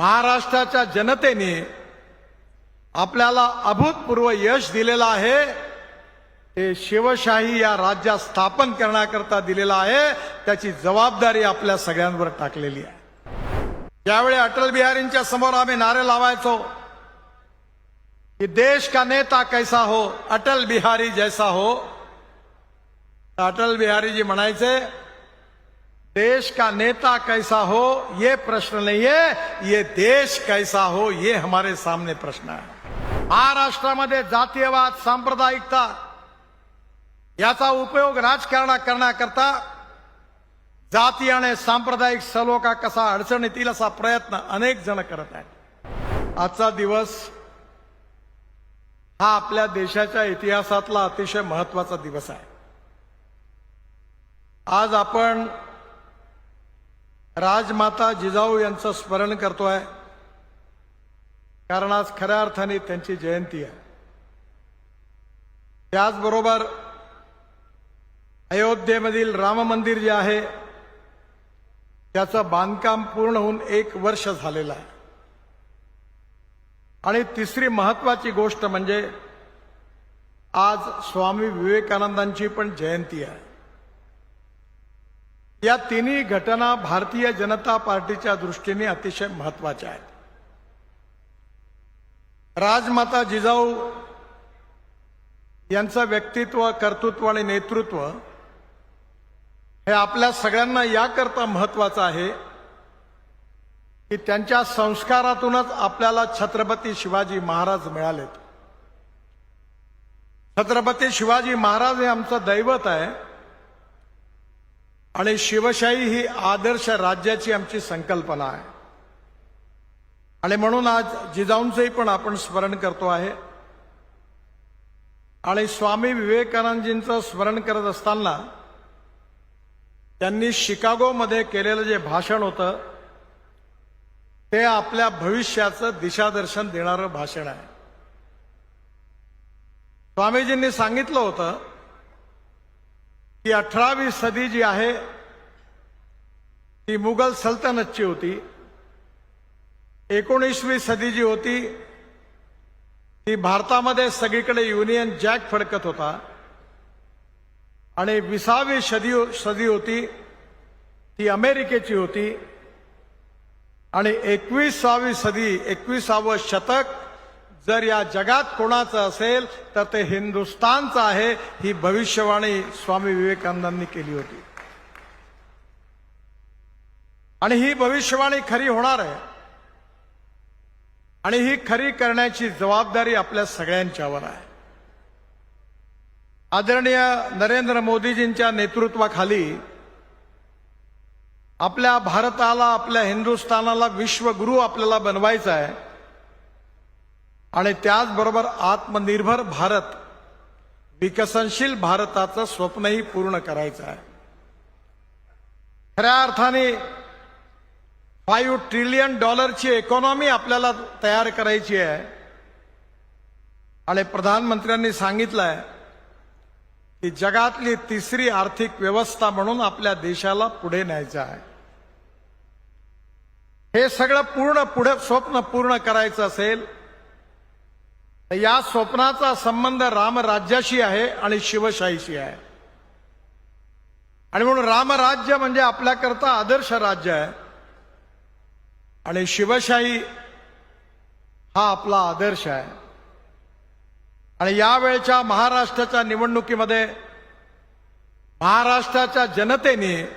महाराष्ट्राच्या जनतेने आपल्याला अभूतपूर्व यश दिलेलं आहे. ते शिवशाही या राज्यात स्थापन करण्याकरता दिलेलं आहे. त्याची जबाबदारी आपल्या सगळ्यांवर टाकलेली आहे. ज्यावेळी अटल बिहारींच्या समोर आम्ही नारे लावायचो की देश का नेता कैसा हो अटल बिहारी जैसा हो अटल बिहारीजी म्हणायचे देश का नेता कैसा हो ये प्रश्न नहीं है। ये देश कैसा हो ये हमारे सामने प्रश्न आहे महाराष्ट्रामध्ये जातीयवाद सांप्रदायिकता याचा उपयोग राजकारणा करण्याकरता जाती आणि सांप्रदायिक सलोखा कसा अडचण येतील असा प्रयत्न अनेक जण करत आहेत. आजचा दिवस हा आपल्या देशाच्या इतिहासातला अतिशय महत्त्वाचा दिवस आहे. आज आपण राजमाता जिजाऊ यांचं स्मरण करतो आहे कारण आज खऱ्या अर्थाने त्यांची जयंती आहे. त्याचबरोबर अयोध्येमधील राम मंदिर जे आहे त्याचं बांधकाम पूर्ण होऊन एक वर्ष झालेलं आहे. आणि तिसरी महत्वाची गोष्ट म्हणजे आज स्वामी विवेकानंदांची पण जयंती आहे. या तिन्ही घटना भारतीय जनता पार्टीच्या दृष्टीने अतिशय महत्त्वाच्या आहेत. राजमाता जिजाऊ यांचं व्यक्तित्व कर्तृत्व आणि नेतृत्व हे आपल्या सगळ्यांना याकरता महत्वाचं आहे की त्यांच्या संस्कारातूनच आपल्याला छत्रपती शिवाजी महाराज मिळालेत. छत्रपती शिवाजी महाराज हे आमचं दैवत आहे. आणि शिवशाही ही आदर्श राज्याची आमची संकल्पना आहे. आणि म्हणून आज जिजाऊंचंही पण आपण स्मरण करतो आहे. आणि स्वामी विवेकानंदजींचं स्मरण करत असताना त्यांनी शिकागोमध्ये केलेलं जे भाषण होतं ते आपल्या भविष्याचं दिशादर्शन देणारं भाषण आहे. स्वामीजींनी सांगितलं होतं की अठरावी सदी जी आहे ती मुघल सल्तनतची होती. एकोणीसवी सदी जी होती ती भारतामध्ये सगळीकडे युनियन जॅक फडकत होता. आणि विसावी सदी हो, सदी होती ती अमेरिकेची होती. आणि एकविसावी सदी एकविसावं शतक जर या जगात कोणाचं असेल तर ते हिंदुस्थानचं आहे ही भविष्यवाणी स्वामी विवेकानंदांनी केली होती. आणि ही भविष्यवाणी खरी होणार आहे. आणि ही खरी करण्याची जबाबदारी आपल्या सगळ्यांच्यावर आहे. आदरणीय नरेंद्र मोदीजींच्या नेतृत्वाखाली आपल्या भारताला आपल्या हिंदुस्थानाला विश्वगुरु आपल्याला बनवायचा आहे. आणि त्याचबरोबर आत्मनिर्भर भारत विकसनशील भारताचं स्वप्नही पूर्ण करायचं आहे. खऱ्या अर्थाने फाईव्ह ट्रिलियन डॉलरची इकॉनॉमी आपल्याला तयार करायची आहे. आणि प्रधानमंत्र्यांनी सांगितलं आहे की जगातली तिसरी आर्थिक व्यवस्था म्हणून आपल्या देशाला पुढे न्यायचं आहे. हे सगळं पूर्ण पुढे स्वप्न पूर्ण करायचं असेल तर या स्वप्नाचा संबंध रामराज्याशी आहे आणि शिवशाहीशी आहे. आणि म्हणून रामराज्य म्हणजे आपल्याकरता आदर्श राज्य आहे. आणि शिवशाही हा आपला आदर्श आहे. आणि यावेळच्या महाराष्ट्राच्या निवडणुकीमध्ये महाराष्ट्राच्या जनतेने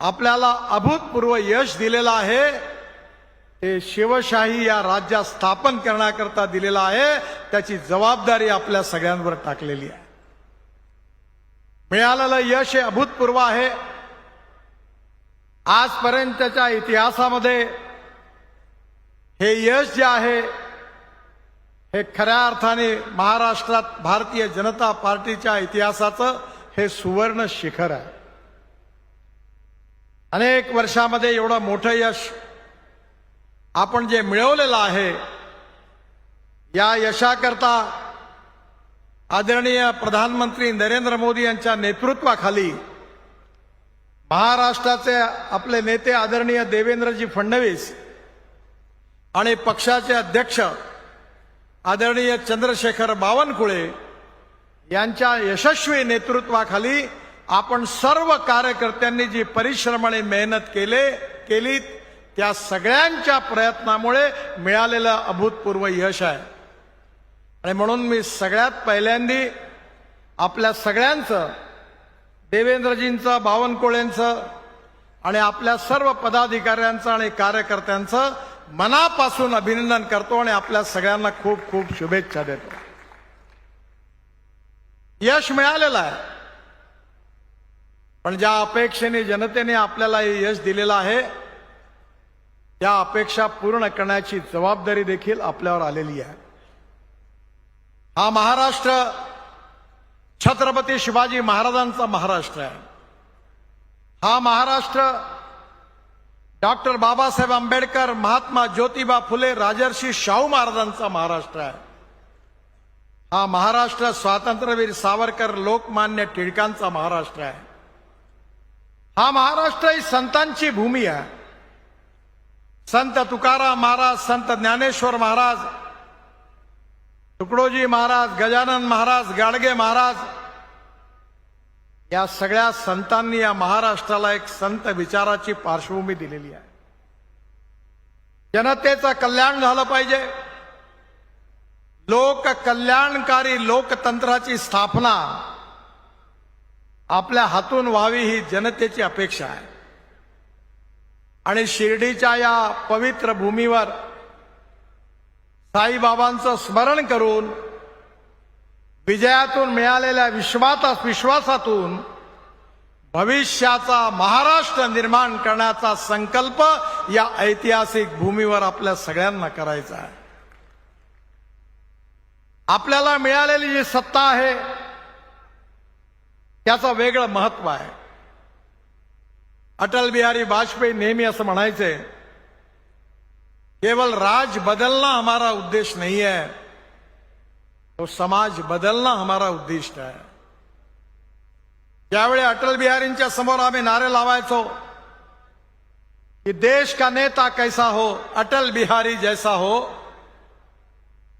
आपल्याला अभूतपूर्व यश दिलेलं आहे. ते शिवशाही या राज्यात स्थापन करण्याकरता दिलेलं आहे. त्याची जबाबदारी आपल्या सगळ्यांवर टाकलेली आहे. मिळालेलं यश हे अभूतपूर्व आहे. आजपर्यंतच्या इतिहासामध्ये हे यश जे आहे हे खऱ्या अर्थाने महाराष्ट्रात भारतीय जनता पार्टीच्या इतिहासाचं हे सुवर्ण शिखर आहे. अनेक वर्षामध्ये एवढं मोठं यश आपण जे मिळवलेलं आहे या यशाकरता आदरणीय प्रधानमंत्री नरेंद्र मोदी यांच्या नेतृत्वाखाली महाराष्ट्राचे आपले नेते आदरणीय देवेंद्रजी फडणवीस आणि पक्षाचे अध्यक्ष आदरणीय चंद्रशेखर बावनकुळे यांच्या यशस्वी नेतृत्वाखाली आपण सर्व कार्यकर्त्यांनी जी परिश्रम आणि मेहनत केले केली त्या सगळ्यांच्या प्रयत्नामुळे मिळालेलं अभूतपूर्व यश आहे. आणि म्हणून मी सगळ्यात पहिल्यांदी आपल्या सगळ्यांचं देवेंद्रजींचं बावनकुळेंचं आणि आपल्या सर्व पदाधिकाऱ्यांचं आणि कार्यकर्त्यांचं मनापासून अभिनंदन करतो आणि आपल्या सगळ्यांना खूप खूप शुभेच्छा देतो. यश मिळालेलं आहे. पण ज्या अपेक्षेने जनतेने आपल्याला हे यश दिलेलं आहे त्या अपेक्षा पूर्ण करण्याची जबाबदारी देखील आपल्यावर आलेली आहे. हा महाराष्ट्र छत्रपती शिवाजी महाराजांचा महाराष्ट्र आहे. हा महाराष्ट्र डॉक्टर बाबासाहेब आंबेडकर महात्मा ज्योतिबा फुले राजर्षी शाहू महाराजांचा महाराष्ट्र आहे. हा महाराष्ट्र स्वातंत्र्यवीर सावरकर लोकमान्य टिळकांचा महाराष्ट्र आहे. हा महाराष्ट्र ही संतांची भूमी आहे. संत तुकाराम महाराज संत ज्ञानेश्वर महाराज तुकडोजी महाराज गजानन महाराज गाडगे महाराज या सगळ्या संतांनी या महाराष्ट्राला एक संत विचाराची पार्श्वभूमी दिलेली आहे. जनतेचं कल्याण झालं पाहिजे. लोक कल्याणकारी लोकतंत्राची स्थापना आपल्या हातून व्हावी ही जनतेची अपेक्षा आहे. आणि शिर्डीच्या या पवित्र भूमीवर साईबाबांचं स्मरण करून विजयातून मिळालेल्या विश्वासा विश्वासातून भविष्याचा महाराष्ट्र निर्माण करण्याचा संकल्प या ऐतिहासिक भूमीवर आपल्या सगळ्यांना करायचा आहे. आपल्याला मिळालेली जी सत्ता आहे त्याचं वेगळं महत्त्व आहे. अटल बिहारी वाजपेयी नेहमी असं म्हणायचंय केवल राज बदलना हमारा उद्देश्य नहीं है तो समाज बदलना हमारा उद्दिष्ट है। ज्यावेळी अटल बिहारींच्या समोर आम्ही नारे लावायचो? कि देश का नेता कैसा हो, अटल बिहारी जैसा हो?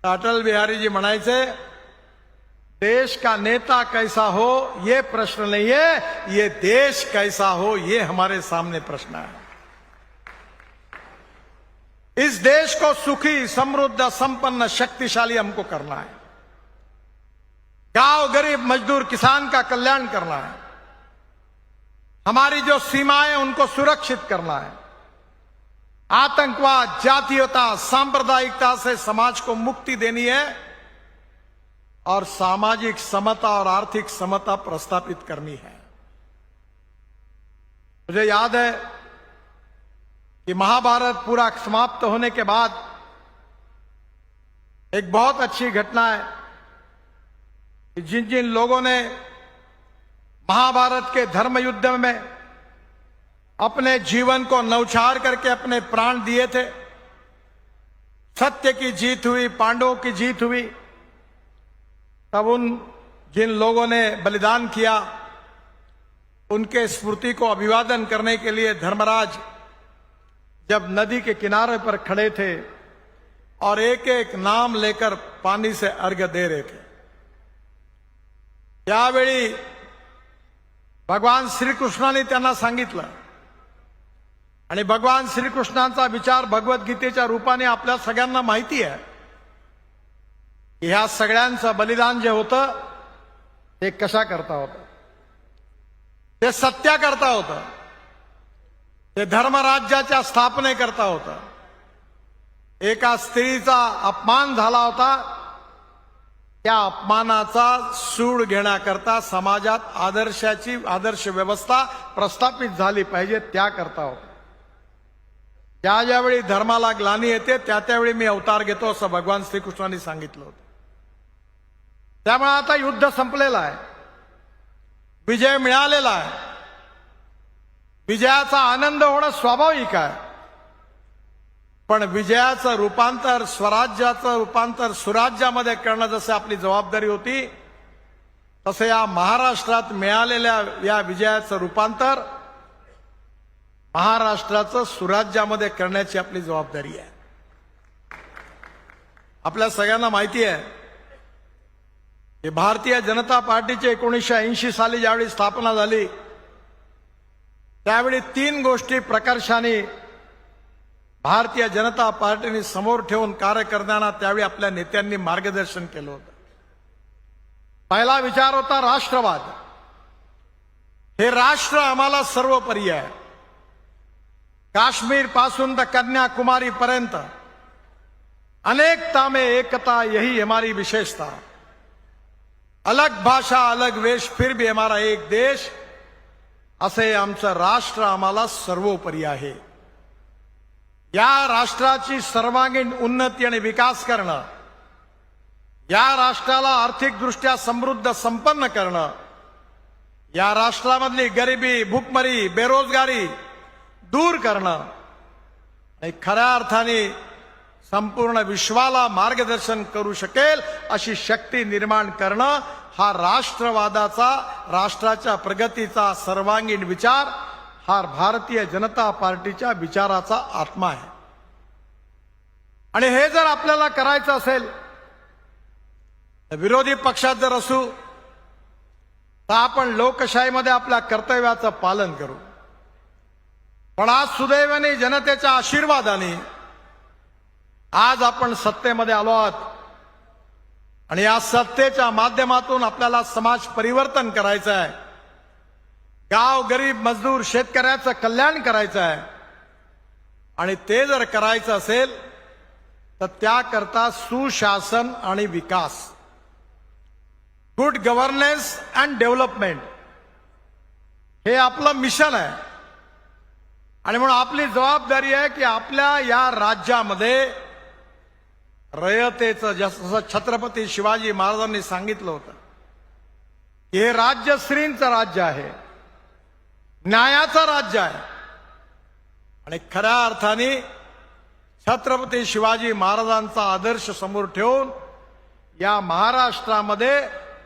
अटल बिहारी जी म्हणायचे, देश का नेता कैसा हो, ये प्रश्न नहीं है, ये देश कैसा हो, ये हमारे सामने प्रश्न है। इस देश को सुखी, समृद्ध, संपन्न, शक्तिशाली हमको करना है। गाँव गरीब मजदूर किसान का कल्याण करना है। हमारी जो सीमाएँ उनको सुरक्षित करना है। आतंकवाद, जातीयता, सांप्रदायिकता से समाज को मुक्ति देनी है और सामाजिक समता और आर्थिक समता प्रस्थापित करनी है। मुझे याद है कि महाभारत पूरा समाप्त होने के बाद एक बहुत अच्छी घटना है कि जिन जिन लोगों ने महाभारत के धर्म युद्ध में अपने जीवन को नौछार करके अपने प्राण दिए थे, सत्य की जीत हुई, पांडवों की जीत हुई, तब उन जिन लोगों ने बलिदान किया, उनके स्मृति को अभिवादन करने के लिए धर्मराज जब नदी के किनारे पर खड़े थे और एक एक नाम लेकर पानी से अर्घ दे रहे थे। त्यावेळी भगवान श्रीकृष्णाने त्यांना सांगितलं आणि भगवान श्रीकृष्णांचा विचार भगवद्गीतेच्या रूपाने आपल्या सगळ्यांना माहिती आहे की ह्या सगळ्यांचं बलिदान जे होतं ते कशा करता होतं? ते सत्या करता होतं. ते धर्मराज्याच्या स्थापनेकरता होतं. एका स्त्रीचा अपमान झाला होता. त्या अपमानाचा सूड घेण्याकरता समाजात आदर्शाची आदर्श व्यवस्था प्रस्थापित झाली पाहिजे त्याकरता होता. ज्या ज्यावेळी धर्माला ग्लानी येते त्या त्यावेळी मी अवतार घेतो असं भगवान श्रीकृष्णांनी सांगितलं होतं. त्यामुळे आता युद्ध संपलेलं आहे. विजय मिळालेला आहे. विजयाचा आनंद होणं स्वाभाविक आहे. पण विजयाचं रूपांतर स्वराज्याचं रूपांतर सुराज्यामध्ये करणं जसं आपली जबाबदारी होती तसं या महाराष्ट्रात मिळालेल्या या विजयाचं रूपांतर महाराष्ट्राचं सुराज्यामध्ये करण्याची आपली जबाबदारी आहे. आपल्या सगळ्यांना माहिती आहे की भारतीय जनता पार्टीची एकोणीसशे ऐंशी साली ज्यावेळी स्थापना झाली त्यावेळी तीन गोष्टी प्रकर्षाने भारतीय जनता पार्टीने समोर ठेवून कार्य करताना त्यावेळी आपल्या नेत्यांनी मार्गदर्शन केलं होतं. पहिला विचार होता राष्ट्रवाद. हे राष्ट्र आम्हाला सर्वोपरी आहे. काश्मीरपासून तर कन्याकुमारी पर्यंत अनेकता में एकता यही हमारी विशेषता. अलग भाषा अलग वेश फिर भी हमारा एक देश असे आमचं राष्ट्र आम्हाला सर्वोपरी आहे. या राष्ट्राची सर्वांगीण उन्नती आणि विकास करणं या राष्ट्राला आर्थिकदृष्ट्या समृद्ध संपन्न करणं या राष्ट्रामधली गरिबी भूकमरी बेरोजगारी दूर करणं आणि खऱ्या अर्थाने संपूर्ण विश्वाला मार्गदर्शन करू शकेल अशी शक्ती निर्माण करणं हा राष्ट्रवादाचा राष्ट्राच्या प्रगतीचा सर्वांगीण विचार हा भारतीय जनता पार्टीच्या विचाराचा आत्मा आहे. आणि हे जर आपल्याला करायचं असेल तर विरोधी पक्षात जर असू तर आपण लोकशाहीमध्ये आपल्या कर्तव्याचं पालन करू. पण आज सुदैवाने जनतेच्या आशीर्वादाने आज आपण सत्तेमध्ये आलो आहोत. आणि या सत्तेच्या माध्यमातून आपल्याला समाज परिवर्तन करायचं आहे. गाव गरीब मजदूर शेतकऱ्याचं कल्याण करायचं आहे. आणि ते जर करायचं असेल तर त्याकरता सुशासन आणि विकास. गुड गव्हर्नन्स अँड डेव्हलपमेंट हे आपलं मिशन आहे. आणि म्हणून आपली जबाबदारी आहे की आपल्या या राज्यामध्ये रयतेचं जसं छत्रपती शिवाजी महाराजांनी सांगितलं होतं हे राज्य श्रींचं राज्य आहे न्यायाचं राज्य आहे. आणि खऱ्या अर्थाने छत्रपती शिवाजी महाराजांचा आदर्श समोर ठेवून या महाराष्ट्रामध्ये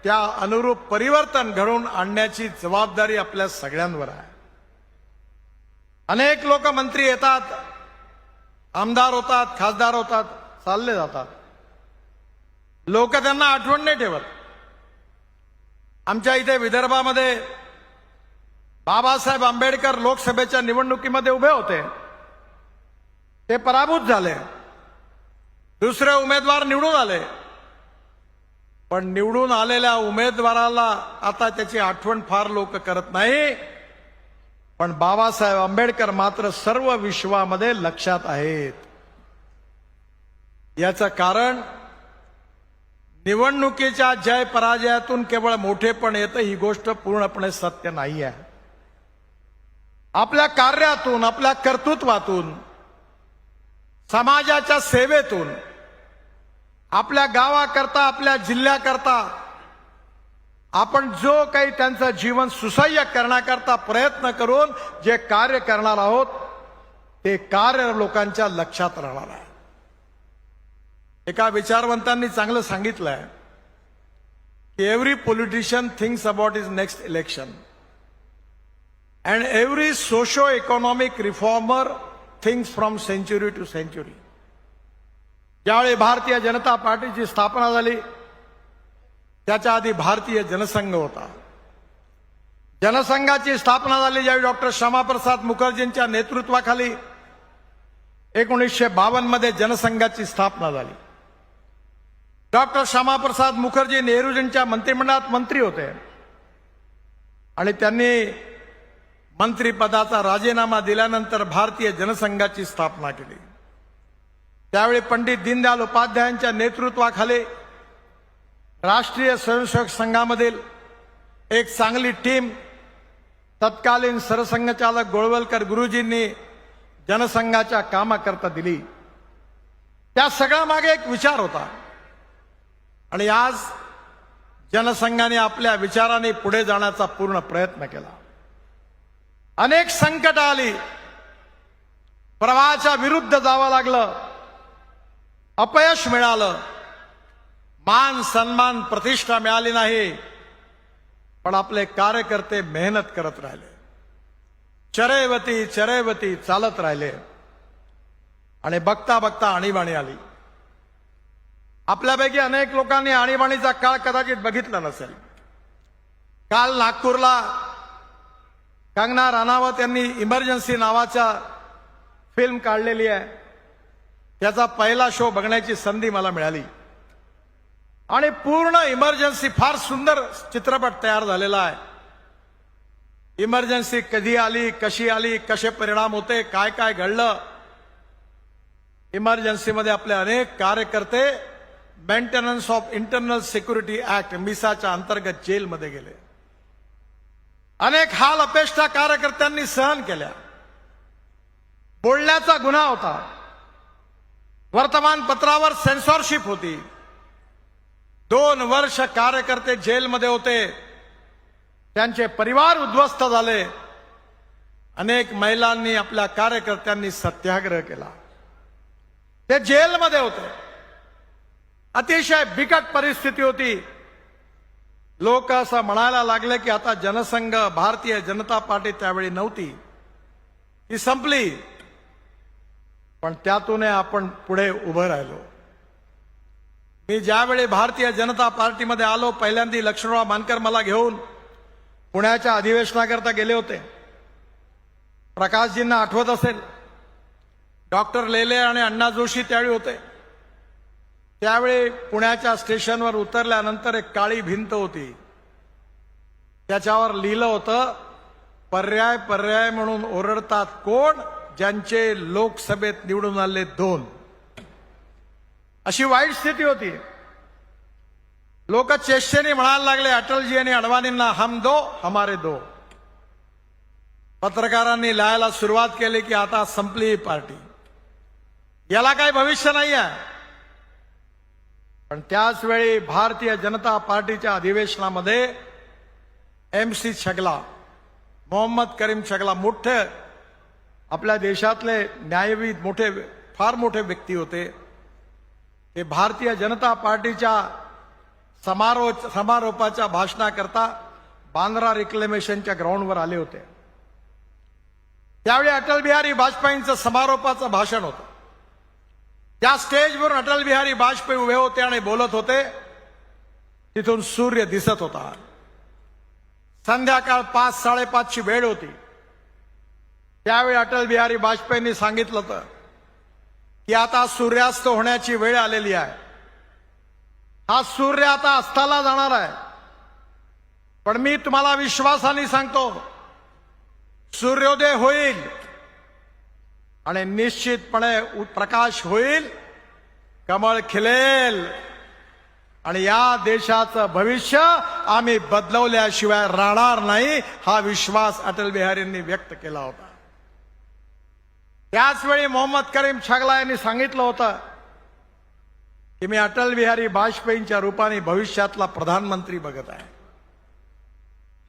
त्या अनुरूप परिवर्तन घडवून आणण्याची जबाबदारी आपल्या सगळ्यांवर आहे. अनेक लोक मंत्री येतात आमदार होतात खासदार होतात चालले जातात. लोक त्यांना आठवण नाही ठेवत. आमच्या इथे विदर्भामध्ये बाबासाहेब आंबेडकर लोकसभेच्या निवडणुकीमध्ये उभे होते. ते पराभूत झाले. दुसरे उमेदवार निवडून आले. पण निवडून आलेल्या उमेदवाराला आता त्याची आठवण फार लोक करत नाही. पण बाबासाहेब आंबेडकर मात्र सर्व विश्वामध्ये लक्षात आहेत. याचं कारण निवडणुकीच्या जय पराजयातून केवळ मोठेपण येतं ही गोष्ट पूर्णपणे सत्य नाही आहे. आपल्या कार्यातून आपल्या कर्तृत्वातून समाजाच्या सेवेतून आपल्या गावाकरता आपल्या जिल्ह्याकरता आपण जो काही त्यांचं जीवन सुसह्य करण्याकरता प्रयत्न करून जे कार्य करणार आहोत ते कार्य लोकांच्या लक्षात राहणार आहे. एका विचारवंतांनी चांगलं सांगितलंय की every politician thinks about is next election and every socio economic reformer thinks from century to century ज्यावेळी भारतीय जनता पार्टीची स्थापना झाली त्याच्या आधी भारतीय जनसंघ होता. जनसंघाची स्थापना झाली ज्यावेळी डॉक्टर श्यामाप्रसाद मुखर्जींच्या नेतृत्वाखाली एकोणीसशे बावन्नमध्ये जनसंघाची स्थापना झाली. डॉक्टर श्यामाप्रसाद मुखर्जी नेहरूजींच्या मंत्रिमंडळात मंत्री होते. आणि त्यांनी मंत्रिपदाचा राजीनामा दिल्यानंतर भारतीय जनसंघाची स्थापना केली. त्यावेळी पंडित दीनदयाल उपाध्यायांच्या नेतृत्वाखाली राष्ट्रीय स्वयंसेवक संघामधील एक चांगली टीम तत्कालीन सरसंघचालक गोळवलकर गुरुजींनी जनसंघाच्या कामाकरता दिली. त्या सगळ्या मागे एक विचार होता. आणि आज जनसंघाने आपल्या विचाराने पुढे जाण्याचा पूर्ण प्रयत्न केला. अनेक संकट आली. प्रवाहाच्या विरुद्ध जावं लागलं. अपयश मिळालं. मान सन्मान प्रतिष्ठा मिळाली नाही. पण आपले कार्यकर्ते मेहनत करत राहिले. चरैवती चरैवती चालत राहिले. आणि बघता बघता आणीबाणी आली. आपल्यापैकी अनेक लोकांनी आणीबाणीचा काळ कदाचित बघितला नसेल. काल नागपूरला कंगना राणावत यांनी इमर्जन्सी नावाचा फिल्म काढलेली आहे. त्याचा पहिला शो बघण्याची संधी मला मिळाली. आणि पूर्ण इमर्जन्सी फार सुंदर चित्रपट तयार झालेला आहे. इमर्जन्सी कधी आली कशी आली कसे परिणाम होते काय काय घडलं? इमर्जन्सीमध्ये आपले अनेक कार्यकर्ते maintenance of internal security act मिसाच्या अंतर्गत जेलमध्ये गेले. अनेक हाल अपेष्टा कार्यकर्त्यांनी सहन केल्या. बोलण्याचा गुन्हा होता. वर्तमानपत्रावर सेन्सॉरशिप होती. दोन वर्ष कार्यकर्ते जेलमध्ये होते. त्यांचे परिवार उद्ध्वस्त झाले. अनेक महिलांनी आपल्या कार्यकर्त्यांनी सत्याग्रह केला. ते जेलमध्ये होते. अतिशय बिकट परिस्थिती होती. लोक असं म्हणायला लागले की आता जनसंघ भारतीय जनता पार्टी त्यावेळी नव्हती. ती संपली. पण त्यातून आपण पुढे उभं राहिलो. मी ज्यावेळी भारतीय जनता पार्टीमध्ये आलो पहिल्यांदा लक्ष्मणराव मानकर मला घेऊन पुण्याच्या अधिवेशनाकरता गेले होते. प्रकाशजींना आठवत असेल डॉक्टर लेले आणि अण्णा जोशी त्यावेळी होते. त्यावेळी पुण्याच्या स्टेशनवर उतरल्यानंतर एक काळी भिंत होती. त्याच्यावर लिहिलं होतं पर्याय पर्याय म्हणून ओरडतात कोण? ज्यांचे लोकसभेत निवडून आले दोन. अशी वाईट स्थिती होती. लोक चेष्टेने म्हणायला लागले अटलजी आणि अडवाणींना हम दो हमारे दो. पत्रकारांनी लिहायला सुरुवात केली की आता संपली ही पार्टी. याला काही भविष्य नाही आहे पण त्याचवेळी भारतीय जनता पार्टीच्या अधिवेशनामध्ये एम सी छगला मोहम्मद करीम छगला मोठे आपल्या देशातले न्यायविद मोठे फार मोठे व्यक्ती होते. ते भारतीय जनता पार्टीच्या समारोह समारोपाच्या भाषणाकरता बांद्रा रिक्लेमेशनच्या ग्राउंडवर आले होते. त्यावेळी अटल बिहारी वाजपेयींचं समारोपाचं भाषण होतं. त्या स्टेजवरून अटल बिहारी वाजपेयी उभे होते आणि बोलत होते तिथून सूर्य दिसत होता. संध्याकाळ पाच साडेपाचची वेळ होती. त्यावेळी अटल बिहारी वाजपेयींनी सांगितलं होतं की आता सूर्यास्त होण्याची वेळ आलेली आहे. हा सूर्य आता अस्ताला जाणार आहे. पण मी तुम्हाला विश्वासाने सांगतो सूर्योदय होईल. आणि निश्चितपणे उ- प्रकाश होईल कमळ खिलेल. आणि या देशाचं भविष्य आम्ही बदलवल्याशिवाय राहणार नाही हा विश्वास अटल बिहारींनी व्यक्त केला होता. त्याचवेळी मोहम्मद करीम छगला यांनी सांगितलं होतं की मी अटल बिहारी वाजपेयींच्या रूपाने भविष्यातला प्रधानमंत्री बघत आहे.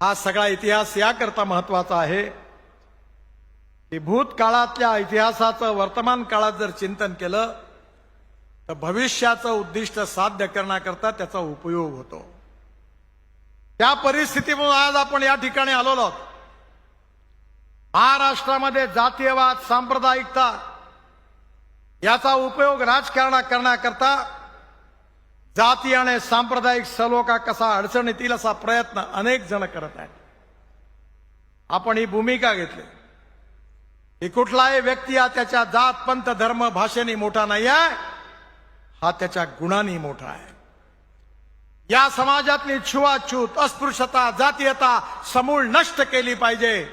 हा सगळा इतिहास याकरता महत्त्वाचा आहे. भूतकाळातल्या इतिहासाचं वर्तमान काळात जर चिंतन केलं तर भविष्याचं उद्दिष्ट साध्य करण्याकरता त्याचा उपयोग होतो. त्या परिस्थितीमुळे आज आपण या ठिकाणी आलेलो आहोत. महाराष्ट्रामध्ये जातीयवाद सांप्रदायिकता याचा उपयोग राजकारणा करण्याकरता जाती आणि सांप्रदायिक सलोखा कसा अडचण येतील असा प्रयत्न अनेक जण करत आहेत. आपण ही भूमिका घेतली. की कुठलाही व्यक्ती हा त्याच्या जात पंत धर्म भाषेने मोठा नाही आहे हा त्याच्या गुणांनी मोठा आहे. या समाजातली छुवाछूत अस्पृश्यता जातीयता समूळ नष्ट केली पाहिजे.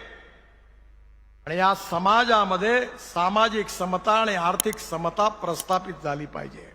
आणि या समाजामध्ये सामाजिक समता आणि आर्थिक समता प्रस्थापित झाली पाहिजे.